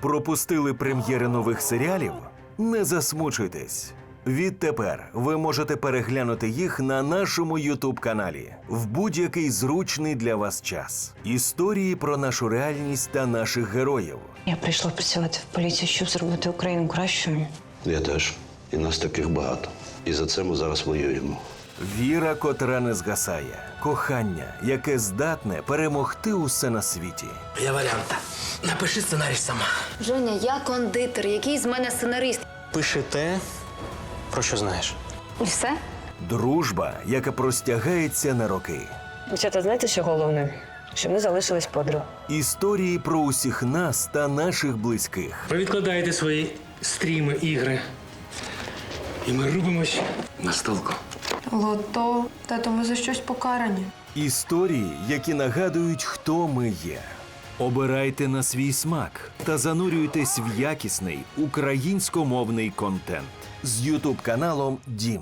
Пропустили прем'єри нових серіалів? Не засмучуйтесь. Відтепер ви можете переглянути їх на нашому Ютуб каналі в будь-який зручний для вас час. Історії про нашу реальність та наших героїв. Я прийшла працювати в поліцію, щоб зробити Україну кращою. Я теж. І нас таких багато. І за це ми зараз воюємо. Віра, котра не згасає, кохання, яке здатне перемогти усе на світі. Є варіант. Напиши сценарій сама. Женя, я кондитер, який з мене сценарист. Пиши те, про що знаєш. І все? Дружба, яка простягається на роки. Дівчата, знаєте, що головне? Щоб ми залишились подруг. Історії про усіх нас та наших близьких. Ви відкладаєте свої стріми, ігри. І ми рубимось на столку. Лото, тато, ми за щось покарані. Історії, які нагадують, хто ми є. Обирайте на свій смак та занурюйтесь в якісний українськомовний контент з Ютуб каналом Дім.